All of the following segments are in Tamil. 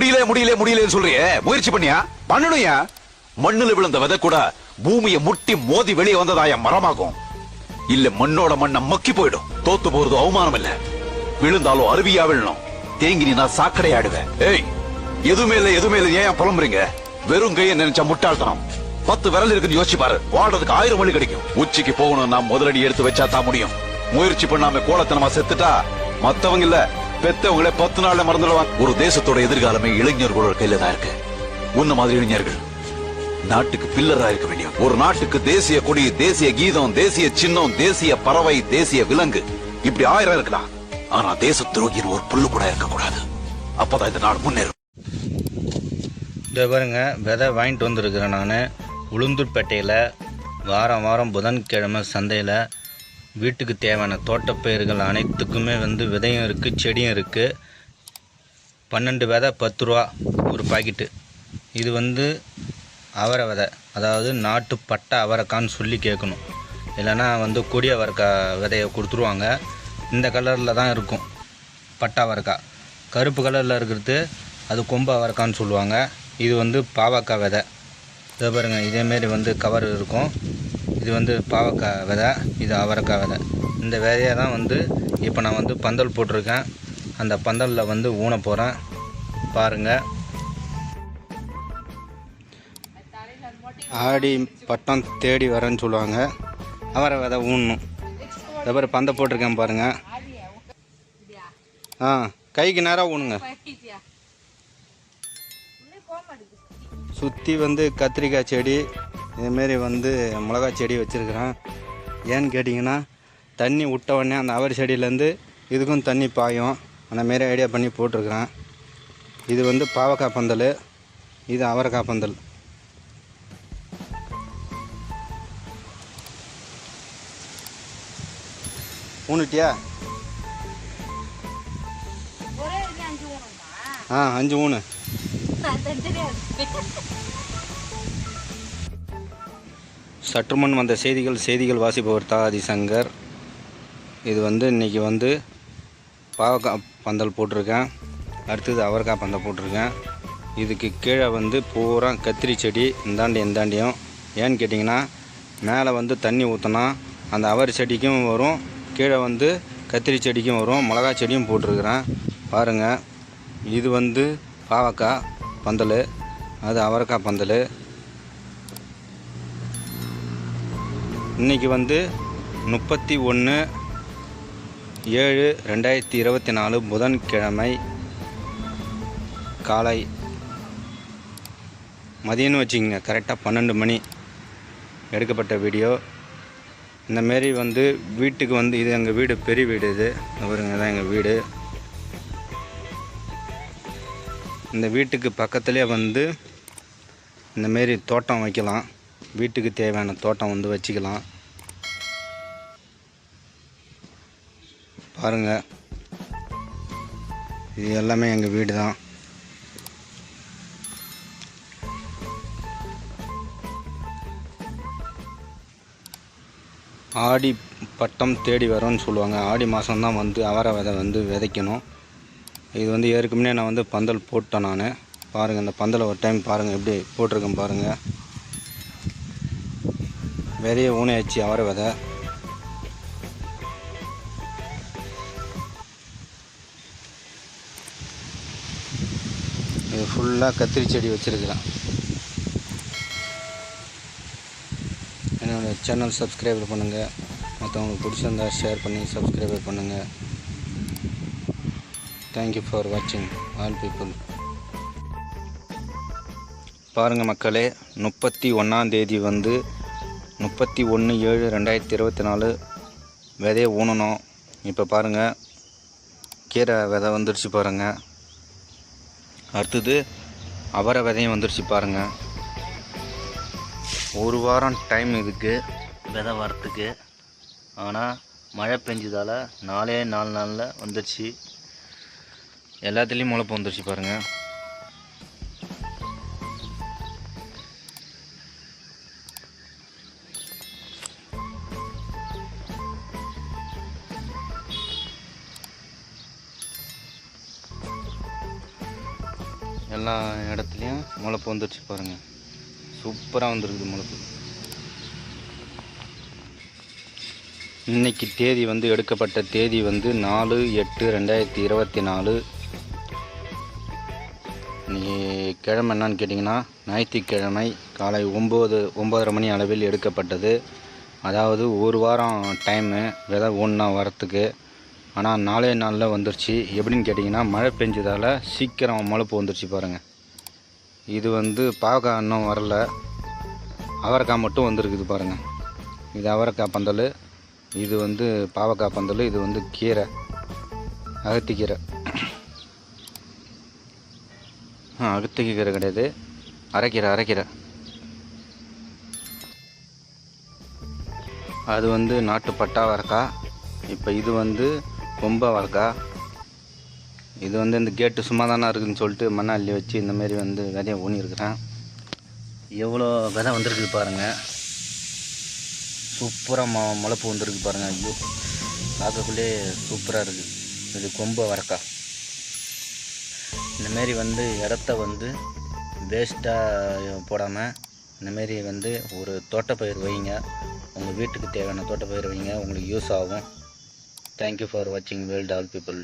முடியல முடியல முடியலன்னு சொல்றிய? முயற்சி பண்ணியா? பண்ணணும்யா? மண்ணுல விழுந்த விதை கூட பூமியை முட்டி மோதி வெளியே வந்ததாய மரமாகும். இல்ல மண்ணோட மண்ணை மக்கி போயிடும். தோத்து போறது அவமானம் இல்ல. விழுந்தாலும் அருவியா விழணும். தேங்கி நீ நான் சாக்கடை ஆடுவேன். ஏய் எதுவுமே இல்ல எதுவுமே இல்ல. ஏன் புலம்புறீங்க? வெறும் கையை நினைச்சா முட்டாள்தனம். பத்து விரல் இருக்குன்னு யோசிச்சு பாரு. வாழ்றதுக்கு ஆயிரம் வழி கிடைக்கும். உச்சிக்கு போகணும் நான் முதலடி எடுத்து வச்சா தான் முடியும். முயற்சி பண்ணாம கோலத்தனமா செத்துட்டா மத்தவங்க இல்ல. பெத்தவங்களே பத்து நாள்ல மறந்துடுவாங்க ஒரு தேசத்தோட எதிர்காலமே இளைஞர்களோட கையில தான் இருக்கு. உன்ன மாதிரி இளைஞர்கள் நாட்டுக்கு பில்லரா இருக்க வேண்டிய ஒரு நாட்டுக்கு தேசிய கொடி தேசிய கீதம் தேசிய சின்னம் தேசிய பறவை தேசிய விலங்கு இப்படி ஆயிரம் இருக்கலாம் ஆனா தேச துரோகின்னு ஒரு புல்லு கூட இருக்க கூடாது அப்பதான் இந்த நாடு முன்னேறும். பாருங்க விதை வாங்கிட்டு வந்திருக்கிறேன் நான். உளுந்தூர்பேட்டையில் வாரம் வாரம் புதன்கிழமை சந்தையில் வீட்டுக்கு தேவையான தோட்டப்பயிர்கள் அனைத்துக்குமே வந்து விதையும் இருக்குது செடியும் இருக்குது பன்னெண்டு விதை பத்து ரூபா ஒரு பாக்கெட்டு. இது வந்து அவரை விதை. அதாவது நாட்டு பட்டை அவரைக்கான்னு சொல்லி கேட்கணும். இல்லைன்னா வந்து கொடி அவரைக்காய் விதையை கொடுத்துருவாங்க. இந்த கலரில் தான் இருக்கும் பட்டை அவரைக்காய் கருப்பு கலரில் இருக்கிறது அது கொம்பு அவரைக்கான்னு சொல்லுவாங்க. இது வந்து பாவக்காய் விதை. இதை பாருங்கள் இதேமாரி வந்து கவர் இருக்கும். இது வந்து பாவக்காய் விதை இது அவரைக்காய் விதை. இந்த விதையை தான் வந்து இப்போ நான் வந்து பந்தல் போட்டிருக்கேன். அந்த பந்தலில் வந்து ஊன போகிறேன் பாருங்கள் ஆடி பட்டம் தேடி வரேன்னு சொல்லுவாங்க. அவரை விதை ஊனணும் இதை பாரு பந்தை போட்டிருக்கேன் பாருங்கள் ஆ கைக்கு நேராக ஊனுங்க. சுற்றி வந்து கத்திரிக்காய் செடி இதுமாரி வந்து மிளகா செடி வச்சுருக்கிறேன். ஏன்னு கேட்டிங்கன்னா தண்ணி விட்ட உடனே அந்த அவரை செடியிலேருந்து இதுக்கும் தண்ணி பாயும். அந்த மாரி ஐடியா பண்ணி போட்டிருக்கிறேன். இது வந்து பாவக்காய் பந்தல். இது அவரைக்காய் பந்தல். ஊனுட்டியா? ஆ அஞ்சு ஊனு. சற்று முன் சற்றுமுன் வந்த செய்திகள் செய்திகள் வாசிப்பவர் தாதி சங்கர் இது வந்து இன்றைக்கி வந்து பாவக்காய் பந்தல் போட்டிருக்கேன். அடுத்தது அவரைக்காய் பந்தல் போட்டிருக்கேன். இதுக்கு கீழே வந்து பூரா கத்திரி செடி இந்தாண்டி இந்தாண்டியும். ஏன்னு கேட்டிங்கன்னா மேலே வந்து தண்ணி ஊற்றினா அந்த அவரி செடிக்கும் வரும் கீழே வந்து கத்திரி செடிக்கும் வரும் மிளகா செடியும் போட்டிருக்கிறேன். பாருங்கள் இது வந்து பாவக்காய் பந்தல். அது அவரைக்காய் பந்தல். இன்றைக்கி வந்து முப்பத்தி ஒன்று ஏழு ரெண்டாயிரத்தி இருபத்தி நாலு புதன்கிழமை காலை. மதியம்னு வச்சுக்கோங்க கரெக்டாக பன்னெண்டு மணி எடுக்கப்பட்ட வீடியோ இந்தமாரி வந்து வீட்டுக்கு வந்து இது எங்கள் வீடு பெரிய வீடு இது. அவருங்க தான் எங்கள் வீடு. இந்த வீட்டுக்கு பக்கத்துலேயே வந்து இந்தமாரி தோட்டம் வைக்கலாம். வீட்டுக்கு தேவையான தோட்டம் வந்து வச்சுக்கலாம். பாருங்கள் இது எல்லாமே எங்கள் வீடு தான். ஆடி பட்டம் தேடி வரும்னு சொல்லுவாங்க. ஆடி மாதம்தான் வந்து அவரை விதை வந்து விதைக்கணும். இது வந்து ஏற்கனவே நான் வந்து பந்தல் போட்டேன் நான். பாருங்கள் இந்த பந்தலை ஒரு டைம் பாருங்கள் எப்படி போட்டிருக்கேன் பாருங்கள் விதைய ஊனையாச்சு அவரை விதை. இது ஃபுல்லாக கத்திரி செடி வச்சுருக்கிறேன். என்னோடய சேனல் சப்ஸ்கிரைபர் பண்ணுங்கள் மற்றவங்களுக்கு பிடிச்சிருந்தா ஷேர் பண்ணி சப்ஸ்கிரைபர் பண்ணுங்கள் தேங்க்யூ ஃபார் வாட்சிங் ஆல் பீப்புள் பாருங்கள் மக்களே முப்பத்தி ஒன்றாந்தேதி வந்து முப்பத்தி ஒன்று ஏழு ரெண்டாயிரத்தி இருபத்தி நாலு விதைய ஊனணும். இப்போ பாருங்கள் கீரை விதை வந்துருச்சு பாருங்கள் அடுத்தது அவரை விதையும் வந்துருச்சு பாருங்கள் ஒரு வாரம் டைம் இதுக்கு விதை வரத்துக்கு ஆனால் மழை பெஞ்சதால் நாலே நாலு நாளில் வந்துருச்சு. எல்லாத்துலேயும் முளைப்பு வந்துருச்சு பாருங்கள் எல்லா இடத்துலையும் முளைப்பு வந்துருச்சு பாருங்கள் சூப்பராக வந்துருக்குது முளைப்பு இன்னைக்கு தேதி வந்து எடுக்கப்பட்ட தேதி வந்து நாலு எட்டு ரெண்டாயிரத்தி இருபத்தி நாலு. கிழமை என்னன்னு கேட்டிங்கன்னா ஞாயிற்றுக்கிழமை காலை ஒம்பது ஒம்பதரை மணி அளவில் எடுக்கப்பட்டது. அதாவது ஒரு வாரம் டைமு விதை ஒன்றா வரத்துக்கு. ஆனால் நாலே நாளில் வந்துருச்சு. எப்படின்னு கேட்டிங்கன்னா மழை பெஞ்சதால் சீக்கிரம் முளைப்பு வந்துருச்சு பாருங்கள் இது வந்து பாவக்காய் இன்னும் வரல. அவரைக்காய் மட்டும் வந்திருக்குது பாருங்கள் இது அவரைக்காய் பந்தல். இது வந்து பாவக்காய் பந்தல். இது வந்து கீரை. அகத்திக்கீரை. ஆ கீரை கிடையாது. அரைக்கீரை அரைக்கீரை. அது வந்து நாட்டு பட்டா வரக்கா. இப்போ இது வந்து கொம்பை வரக்கா. இது வந்து இந்த கேட்டு சும்மா தானே இருக்குதுன்னு சொல்லிட்டு மண்ணை அள்ளி வச்சு இந்த மாதிரி வந்து விதையை ஊனியிருக்கிறேன். எவ்வளோ விதை வந்திருக்குது பாருங்கள் சூப்பராக மொ முளப்பு வந்திருக்கு பாருங்கள் ஐயோ பார்க்கக்குள்ளே சூப்பராக இருக்குது இது கொம்ப வரக்கா. இந்தமாரி வந்து இடத்த வந்து வேஸ்ட்டாக போடாமல் இந்தமாரி வந்து ஒரு தோட்டப்பயிர் வைங்க. உங்கள் வீட்டுக்கு தேவையான தோட்டப்பயிர் வைங்க. உங்களுக்கு யூஸ் ஆகும். தேங்க்யூ ஃபார் வாட்சிங் வேல்ட் ஆல் பீப்புள்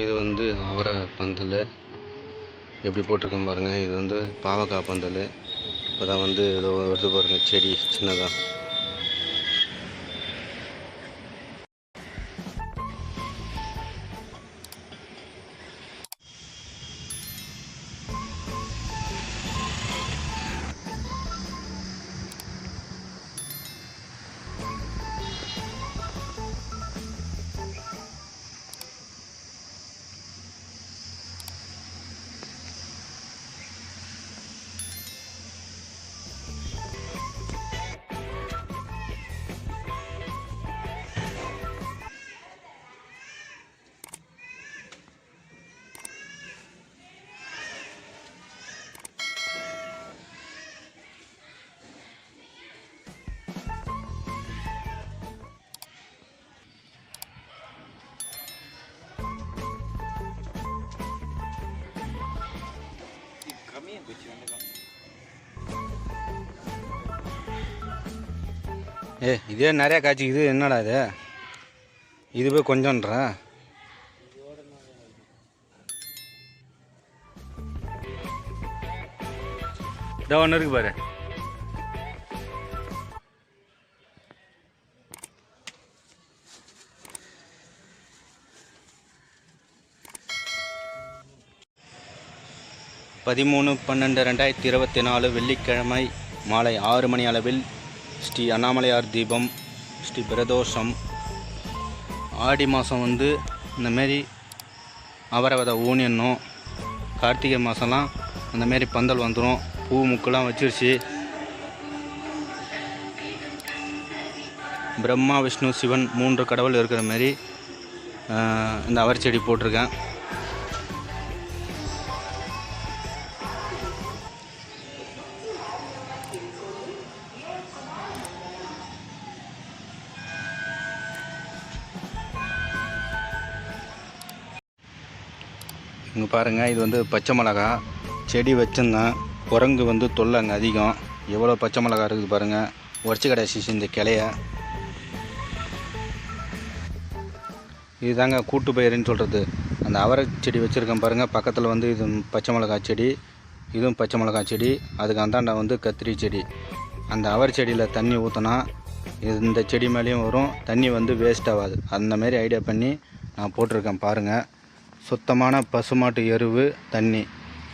இது வந்து அவரை பந்தல். எப்படி போட்டிருக்கேன் பாருங்கள் இது வந்து பாவக்காய் பந்தல். இப்போ தான் வந்து ஏதோ வருது பாருங்கள் செடி சின்னதாக ஏ இதே நிறையா காய்ச்சி இது என்னடா இது? இது போய் கொஞ்சம்ன்றா இதோ ஒன்று இருக்கு பாரு. பதிமூணு பன்னெண்டு ரெண்டாயிரத்தி இருபத்தி நாலு வெள்ளிக்கிழமை மாலை ஆறு மணி அளவில் ஸ்ரீ அண்ணாமலையார் தீபம் ஸ்ரீ பிரதோஷம். ஆடி மாதம் வந்து இந்தமாரி அவரவத விதை கார்த்திகை மாதம்லாம் அந்தமாரி பந்தல் வந்துடும் பூ முக்கெல்லாம் வச்சிருச்சு. பிரம்மா விஷ்ணு சிவன் மூன்று கடவுள் இருக்கிற மாதிரி இந்த அவரை செடி போட்டிருக்கேன். இங்கே பாருங்கள் இது வந்து பச்சை மிளகா. செடி வச்சுருந்தேன். குரங்கு வந்து தொல்லை அங்கே அதிகம். எவ்வளோ பச்சை மிளகா இருக்குது பாருங்கள் உடச்சி கடைசி இந்த கிளைய. இதுதாங்க கூட்டு பயிர்னு சொல்கிறது அந்த அவரை செடி வச்சுருக்கேன் பாருங்கள் பக்கத்தில் வந்து இது பச்சை மிளகா செடி. இதுவும் பச்சை மிளகா செடி. அதுக்கு அந்தாண்ட வந்து கத்திரி செடி. அந்த அவரை செடியில் தண்ணி ஊற்றினா இந்த செடி மேலேயும் வரும். தண்ணி வந்து வேஸ்ட் ஆகாது. அந்தமாரி ஐடியா பண்ணி நான் போட்டிருக்கேன் பாருங்கள் சுத்தமான பசுமாட்டு எருவு தண்ணி.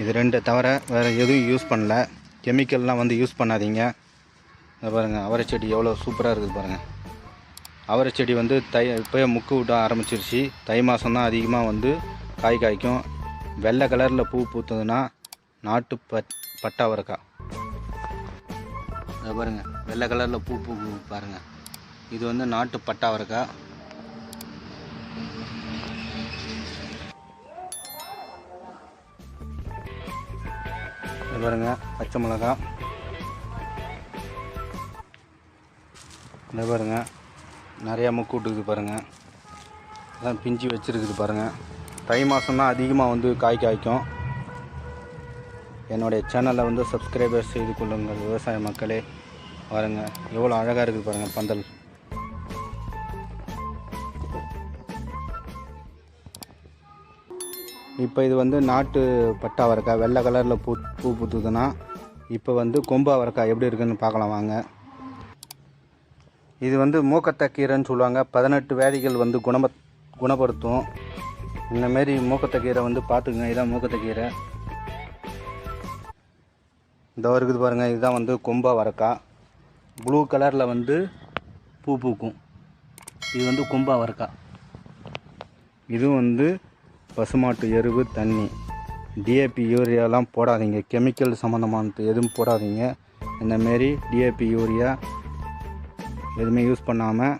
இது ரெண்டு தவிர வேறு எதுவும் யூஸ் பண்ணல. கெமிக்கல்லாம் வந்து யூஸ் பண்ணாதீங்க. இந்த பாருங்கள் அவரை செடி எவ்வளோ சூப்பராக இருக்குது பாருங்கள் அவரை செடி வந்து தை இப்போயே முக்கு விட ஆரம்பிச்சிருச்சு. தை மாதம் தான் அதிகமாக வந்து காய் காய்க்கும். வெள்ளை கலரில் பூ பூத்ததுன்னா நாட்டு பட் பட்டை அவரைக்காய் இதை பாருங்கள் வெள்ளை கலரில் பூ பூ பாருங்கள் இது வந்து நாட்டு பட்டா அவரைக்காய் பாருங்க பச்சை மிளகா. இதை பாருங்க நிறையா முக்கு விட்டுக்குது பாருங்கள் அதான் பிஞ்சு வச்சுருக்குது பாருங்கள் தை மாதம் தான் அதிகமாக வந்து காய் காய்க்கும். என்னுடைய சேனலை வந்து சப்ஸ்கிரைபர் செய்து கொள்ளுங்கள். விவசாய மக்களே பாருங்க எவ்வளோ அழகாக இருக்குது பாருங்கள் பந்தல். இப்போ இது வந்து நாட்டு பட்டா அவரைக்காய் வெள்ளை கலரில் பூ பூ பூத்துதுன்னா இப்போ வந்து கொம்பு அவரைக்காய் எப்படி இருக்குன்னு பார்க்கலாம் வாங்க. இது வந்து மூக்கத்தக்கீரைன்னு சொல்லுவாங்க. பதினெட்டு வியாதிகள் வந்து குணம குணப்படுத்தும். இந்தமாரி மூக்கத்தக்கீரை வந்து பார்த்துக்குங்க. இதுதான் மூக்கத்தக்கீரை இந்த இருக்குது பாருங்கள் இதுதான் வந்து கொம்பா வரக்காய் ப்ளூ கலரில் வந்து பூ பூக்கும். இது வந்து கொம்பா வரக்காய் இதுவும் வந்து பசுமாட்டு எருவு தண்ணி. டிஏபி யூரியாலாம் போடாதீங்க. கெமிக்கல் சம்மந்தமானது எதுவும் போடாதீங்க. இந்தமாரி டிஏபி யூரியா எதுவுமே யூஸ் பண்ணாமல்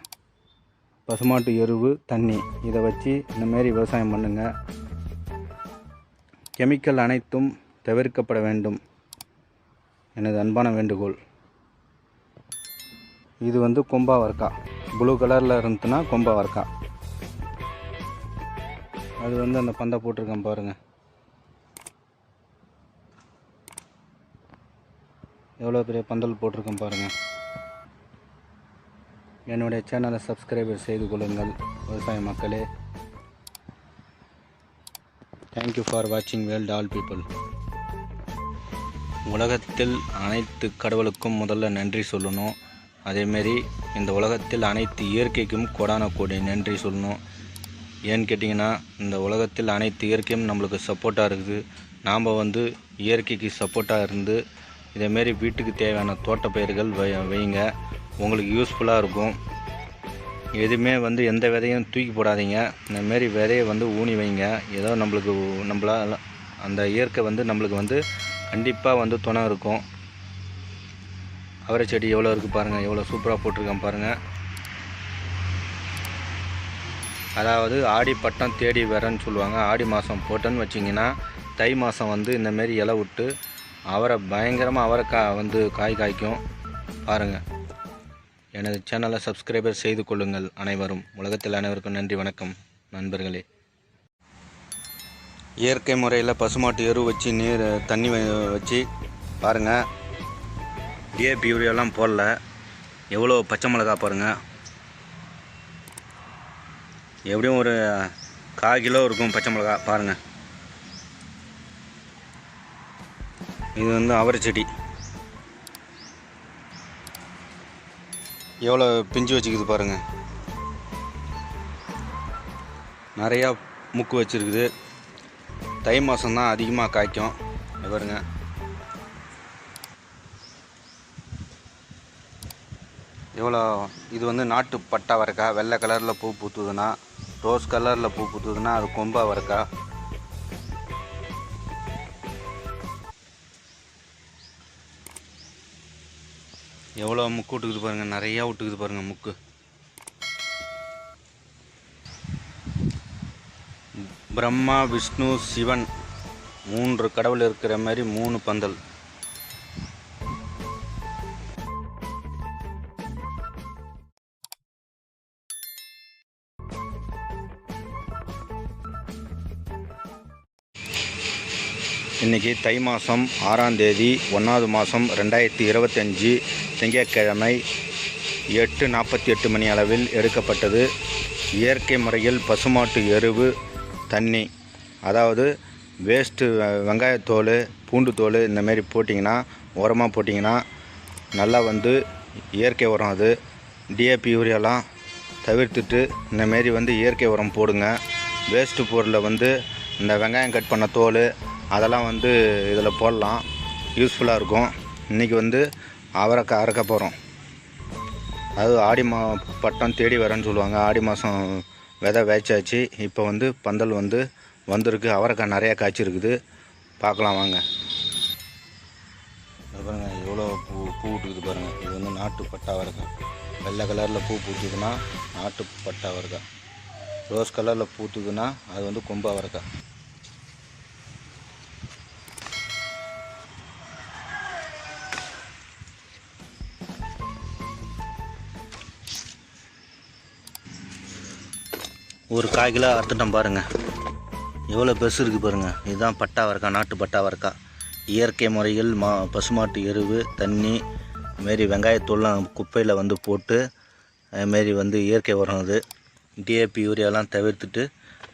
பசுமாட்டு எருவு தண்ணி இதை வச்சு இந்தமாரி விவசாயம் பண்ணுங்கள் கெமிக்கல் அனைத்தும் தவிர்க்கப்பட வேண்டும். எனது அன்பான வேண்டுகோள். இது வந்து கொம்பா வர்க்கா. ப்ளூ கலரில் இருந்துச்சுன்னா கொம்பா வர்க்கா. அது வந்து அந்த பந்தை போட்டிருக்கேன் பாருங்கள் எவ்வளோ பெரிய பந்தல் போட்டிருக்கேன் பாருங்கள் என்னுடைய சேனலை சப்ஸ்கிரைபர் செய்து கொள்ளுங்கள் விவசாய மக்களே. தேங்க்யூ ஃபார் வாட்சிங் வேல்ட் ஆல் பீப்புள் உலகத்தில் அனைத்து கடவுளுக்கும் முதல்ல நன்றி சொல்லணும். அதேமாரி இந்த உலகத்தில் அனைத்து இயற்கைக்கும் கொடான கோடி நன்றி சொல்லணும். ஏன்னு கேட்டிங்கன்னா இந்த உலகத்தில் அனைத்து இயற்கையும் நம்மளுக்கு சப்போர்ட்டாக இருக்குது. நாம் வந்து இயற்கைக்கு சப்போர்ட்டாக இருந்து இதேமாரி வீட்டுக்கு தேவையான தோட்ட பயிர்கள் வை வைங்க. உங்களுக்கு யூஸ்ஃபுல்லாக இருக்கும். எதுவுமே வந்து எந்த விதையும் தூக்கி போடாதீங்க. இந்தமாரி விதையை வந்து ஊனி வைங்க. ஏதோ நம்மளுக்கு நம்மளால் அந்த இயற்கை வந்து நம்மளுக்கு வந்து கண்டிப்பாக வந்து துணை இருக்கும். அவரை செடி எவ்வளோ இருக்குது பாருங்கள் எவ்வளோ சூப்பராக போட்டிருக்கேன் பாருங்கள் அதாவது ஆடி பட்டம் தேடி வரேன்னு சொல்லுவாங்க. ஆடி மாதம் போட்டோன்னு வச்சிங்கன்னா தை மாதம் வந்து இந்தமாரி இலை விட்டு அவரை பயங்கரமாக அவரைக்காய் வந்து காய் காய்க்கும். பாருங்கள் எனது சேனலை சப்ஸ்கிரைபர் செய்து கொள்ளுங்கள் அனைவரும். உலகத்தில் அனைவருக்கும் நன்றி வணக்கம் நண்பர்களே. இயற்கை முறையில் பசுமாட்டு எரு வச்சு நீர் தண்ணி வச்சு பாருங்கள் டிஏபி யூரியாலாம் போடல. எவ்வளோ பச்சை மிளகா பாருங்கள் எப்படியும் ஒரு கால் கிலோ இருக்கும் பச்சை மிளகா பாருங்கள் இது வந்து அவரை செடி. எவ்வளோ பிஞ்சு வச்சுக்குது பாருங்கள் நிறையா முக்கு வச்சுருக்குது. தை மாதம் தான் அதிகமாக காய்க்கும். பாருங்க. எவ்வளோ இது வந்து நாட்டு பட்டா வரக்கா வெள்ளை கலரில் பூ பூத்துதுன்னா ரோஸ் கலரில் பூ பூத்துதுன்னா அது கொம்பா வரக்கா. எவ்வளோ முக்கு விட்டுக்குது பாருங்கள் நிறையா விட்டுக்குது பாருங்கள் முக்கு. பிரம்மா விஷ்ணு சிவன் மூன்று கடவுள் இருக்கிற மாதிரி மூணு பந்தல். இன்றைக்கி தை மாதம் ஆறாம் தேதி ஒன்றாவது மாதம் ரெண்டாயிரத்தி இருபத்தஞ்சி திங்கட்கிழமை எட்டு நாற்பத்தி எட்டு மணி அளவில் எடுக்கப்பட்டது. இயற்கை முறையில் பசுமாட்டு எருவு தண்ணி அதாவது வேஸ்ட்டு வெங்காயத்தோல் பூண்டு தோல் இந்தமாரி போட்டிங்கன்னா உரமாக போட்டிங்கன்னா நல்லா வந்து இயற்கை உரம் அது. டிஏபி யூரியாலாம் தவிர்த்துட்டு இந்தமாரி வந்து இயற்கை உரம் போடுங்க. வேஸ்ட்டு பொருளை வந்து இந்த வெங்காயம் கட் பண்ண தோல் அதெல்லாம் வந்து இதில் போடலாம். யூஸ்ஃபுல்லாக இருக்கும். இன்றைக்கி வந்து அவரைக்காய் அறுக்க போகிறோம் அது ஆடி மா பட்டம் தேடி வரேன்னு சொல்லுவாங்க. ஆடி மாதம் விதை வேச்சாச்சு இப்போ வந்து பந்தல் வந்து வந்திருக்கு. அவரைக்காய் நிறையா காய்ச்சிருக்குது பார்க்கலாம் வாங்க. பாருங்கள் எவ்வளோ பூ பூ விட்டுக்குது பாருங்கள் இது வந்து நாட்டு பட்டா அவரைக்காய் வெள்ளை கலரில் பூ பூத்துதுன்னா நாட்டு பட்டா அவரைக்காய் ரோஸ் கலரில் பூத்துக்குன்னா அது வந்து கொம்பு அவரைக்காய் ஒரு கால் கிலோ அறுத்துட்டோம் பாருங்கள் எவ்வளோ பெருசு இருக்குது பாருங்கள் இதுதான் பட்டாவரக்கா நாட்டு பட்டாவரக்கா இயற்கை முறையில் மா பசுமாட்டு எருவு தண்ணி மாரி வெங்காயத்தூள்லாம் குப்பையில் வந்து போட்டு அதுமாரி வந்து இயற்கை உரம் இது டிஏபி யூரியாலாம் தவிர்த்துட்டு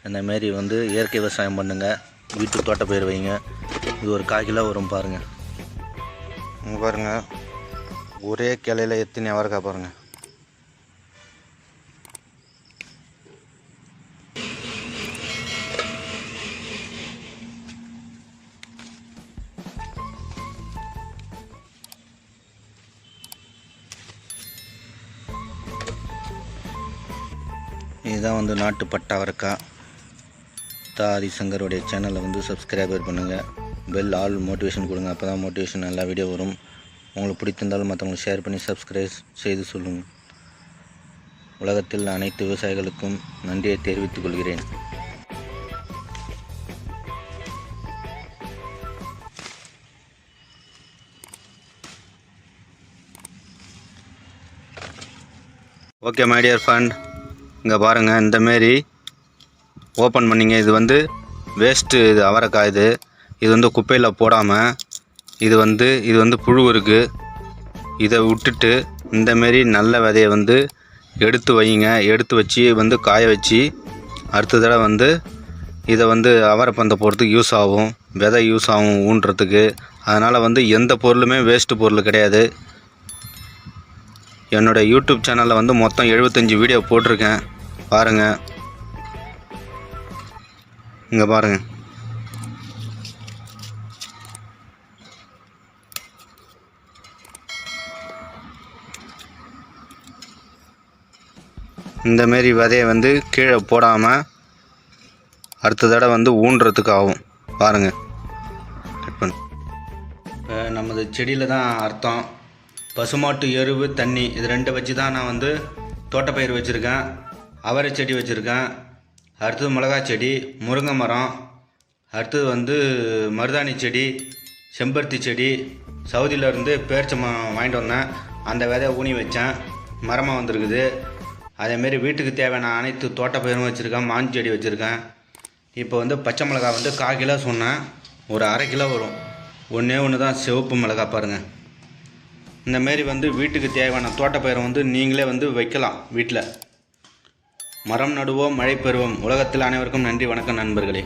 இந்தமாரி வந்து இயற்கை விவசாயம் பண்ணுங்கள் வீட்டு தோட்டப்பயிர் வைங்க. இது ஒரு கால் கிலோ வரும் பாருங்கள் பாருங்கள் ஒரே கிளையில் எத்தனை அவரைக்காய் பாருங்கள் இதுதான் வந்து நாட்டு பட்டாவரக்கா அவரைக்காய் தா ஹரிசங்கருடைய சேனலை வந்து சப்ஸ்கிரைபர் பண்ணுங்கள் பெல் ஆல் மோட்டிவேஷன் கொடுங்க. அப்போ தான் மோட்டிவேஷன் நல்லா வீடியோ வரும். உங்களுக்கு பிடித்திருந்தாலும் மற்றவங்களுக்கு ஷேர் பண்ணி சப்ஸ்கிரைப் செய்து சொல்லுங்கள் உலகத்தில் அனைத்து விவசாயிகளுக்கும் நன்றியை தெரிவித்துக் கொள்கிறேன். ஓகே மை டியர் இங்கே பாருங்கள் இந்தமாரி ஓப்பன் பண்ணிங்க. இது வந்து வேஸ்ட்டு இது அவரைக்காய் இது. இது வந்து குப்பையில் போடாமல் இது வந்து இது வந்து புழு இருக்குது இதை விட்டுட்டு இந்தமாரி நல்ல விதையை வந்து எடுத்து வைங்க. எடுத்து வச்சு வந்து காய வச்சு அடுத்த தடவை வந்து இதை வந்து அவரைப்பந்தை போடுறதுக்கு யூஸ் ஆகும். விதை யூஸ் ஆகும் ஊன்றதுக்கு. அதனால் வந்து எந்த பொருளுமே வேஸ்ட்டு பொருள் கிடையாது. என்னோட யூடியூப் சேனலில் வந்து மொத்தம் எழுபத்தஞ்சி வீடியோ போட்டிருக்கேன். பாருங்கள் இங்கே பாருங்கள் இந்தமாரி விதையை வந்து கீழே போடாமல் அடுத்த தடவை வந்து ஊன்றதுக்கு ஆகும் பாருங்கள் கட் பண்ணு. இப்போ நமது செடியில் தான் அர்த்தம். பசுமாட்டு எருவு தண்ணி இது ரெண்டை வச்சு தான் நான் வந்து தோட்டப்பயிர் வச்சுருக்கேன். அவரை செடி வச்சுருக்கேன். அடுத்தது மிளகாய் செடி முருங்கை மரம். அடுத்தது வந்து மருதாணி செடி செம்பருத்தி செடி. சவுதியிலேருந்து பேரிச்சம்பழம் வாங்கிட்டு வந்தேன். அந்த விதையை ஊனி வச்சேன். மரமாக வந்திருக்குது. அதேமாரி வீட்டுக்கு தேவையான அனைத்து தோட்டப்பயிரும் வச்சுருக்கேன். மான் செடி வச்சுருக்கேன். இப்போ வந்து பச்சை மிளகாய் வந்து கால் கிலோ சொன்னேன். ஒரு அரை கிலோ வரும். ஒன்றே ஒன்று தான் சிவப்பு மிளகா பாருங்கள் இந்த மாரி வந்து வீட்டுக்கு தேவையான தோட்டப்பயிரை வந்து நீங்களே வந்து வைக்கலாம் வீட்டில் மரம் நடுவோம் மழை பெறுவோம். உலகத்தில் அனைவருக்கும் நன்றி வணக்கம் நண்பர்களே.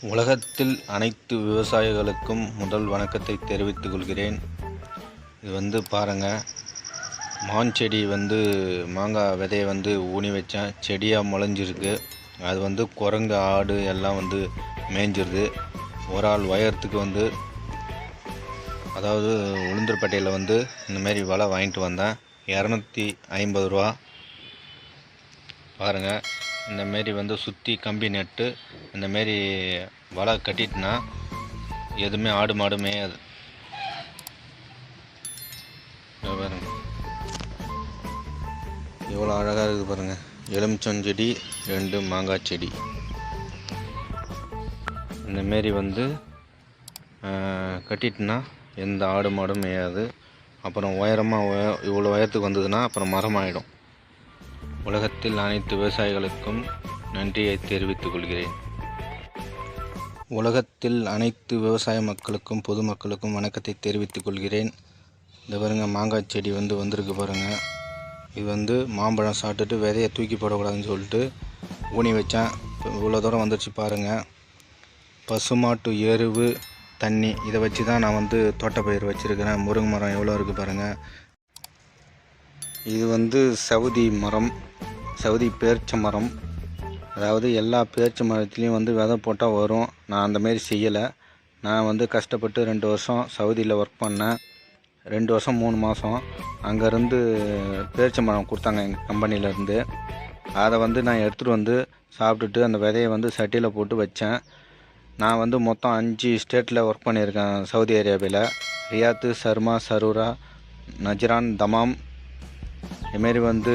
உலகத்தில் அனைத்து விவசாயிகளுக்கும் முதல் வணக்கத்தை தெரிவித்துக் கொள்கிறேன். இது வந்து பாருங்கள் மான் செடி வந்து மாங்காய் விதையை வந்து ஊனி வச்சேன் செடியாக முளைஞ்சிருக்கு. அது வந்து குரங்கு ஆடு எல்லாம் வந்து மேய்ஞ்சிருது ஒரு ஆள் உயரத்துக்கு வந்து அதாவது உளுந்தூர்பேட்டையில் வந்து இந்தமாரி வலை வாங்கிட்டு வந்தேன். இரநூத்தி ஐம்பது ரூபா. பாருங்கள் இந்தமாரி வந்து சுற்றி கம்பி நட்டு இந்தமாரி வலை கட்டிட்டுனா எதுவுமே ஆடு மாடு மேயாது. பாருங்க. எவ்வளோ அழகாக இருக்குது பாருங்கள் எலுமிச்சஞ்செடி ரெண்டு மாங்காய் செடி. இந்தமாரி வந்து கட்டிட்டுனா எந்த ஆடு மாடும் மேயாது. அப்புறம் உயரமாக இவ்வளோ உயரத்துக்கு வந்ததுன்னா அப்புறம் மரமாயிடும். உலகத்தில் அனைத்து விவசாயிகளுக்கும் நன்றியை தெரிவித்துக் கொள்கிறேன். உலகத்தில் அனைத்து விவசாய மக்களுக்கும் பொதுமக்களுக்கும் வணக்கத்தை தெரிவித்துக் கொள்கிறேன். இந்த பாருங்க மாங்காய் செடி வந்து வந்திருக்கு பாருங்கள் இது வந்து மாம்பழம் சாப்பிட்டுட்டு விதையை தூக்கி போடக்கூடாதுன்னு சொல்லிட்டு ஊனி வச்சேன். இவ்வளோ தூரம் வந்துருச்சு பாருங்கள் பசுமாட்டு எருவு தண்ணி இதை வச்சு தான் நான் வந்து தோட்டப்பயிர் வச்சுருக்கிறேன். முருங்கை மரம் எவ்வளோ இருக்குது பாருங்கள் இது வந்து சவுதி மரம் சவுதி பேர்ச்ச மரம். அதாவது எல்லா பேர்ச்ச மரத்துலேயும் வந்து விதை போட்டால் வரும். நான் அந்தமாரி செய்யலை. நான் வந்து கஷ்டப்பட்டு ரெண்டு வருஷம் சவுதியில் ஒர்க் பண்ணேன். ரெண்டு வருஷம் மூணு மாதம் அங்கேருந்து பேர்ச்சி மரம் கொடுத்தாங்க எங்கள் கம்பெனியிலேருந்து அதை வந்து நான் எடுத்துகிட்டு வந்து சாப்பிட்டுட்டு அந்த விதையை வந்து சட்டியில் போட்டு வச்சேன். நான் வந்து மொத்தம் அஞ்சு ஸ்டேட்டில் ஒர்க் பண்ணியிருக்கேன் சவுதி அரேபியாவில் ரியாத்து சர்மா சரூரா நஜ்ரான் தமாம் இதுமாரி வந்து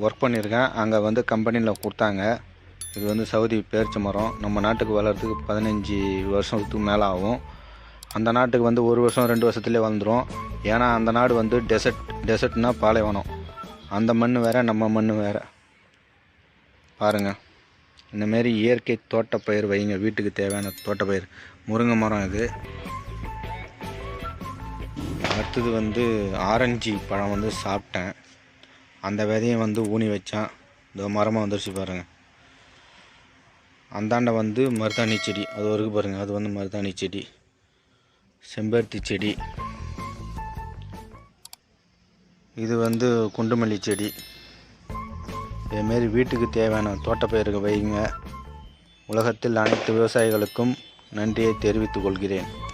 ஒர்க் பண்ணியிருக்கேன். அங்கே வந்து கம்பெனியில் கொடுத்தாங்க. இது வந்து சவுதி பேரிச்ச மரம். நம்ம நாட்டுக்கு வளர்கிறதுக்கு பதினஞ்சு வருஷத்துக்கு மேலே ஆகும். அந்த நாட்டுக்கு வந்து ஒரு வருஷம் ரெண்டு வருஷத்துலேயே வந்துடும் ஏன்னா அந்த நாடு வந்து டெசர்ட் டெசர்ட்னா பாலைவனம். அந்த மண் வேறு நம்ம மண் வேறு. பாருங்கள் இந்தமாரி இயற்கை தோட்டப்பயிர் வைங்க. வீட்டுக்கு தேவையான தோட்டப்பயிர். முருங்கை மரம் இது. அடுத்தது வந்து ஆரஞ்சு பழம் வந்து சாப்பிட்டேன். அந்த விதையை வந்து ஊனி வச்சேன். இந்த மரமாக வந்துருச்சு பாருங்கள் அந்தாண்ட வந்து மருதாணி செடி. அது வரைக்கும் பாருங்கள் அது வந்து மருதாணி செடி. செம்பருத்தி செடி. இது வந்து குண்டுமல்லி செடி. இதுமாரி வீட்டுக்கு தேவையான தோட்டப்பயிர்கள் வைங்க. உலகத்தில் அனைத்து விவசாயிகளுக்கும் நன்றியை தெரிவித்துக் கொள்கிறேன்.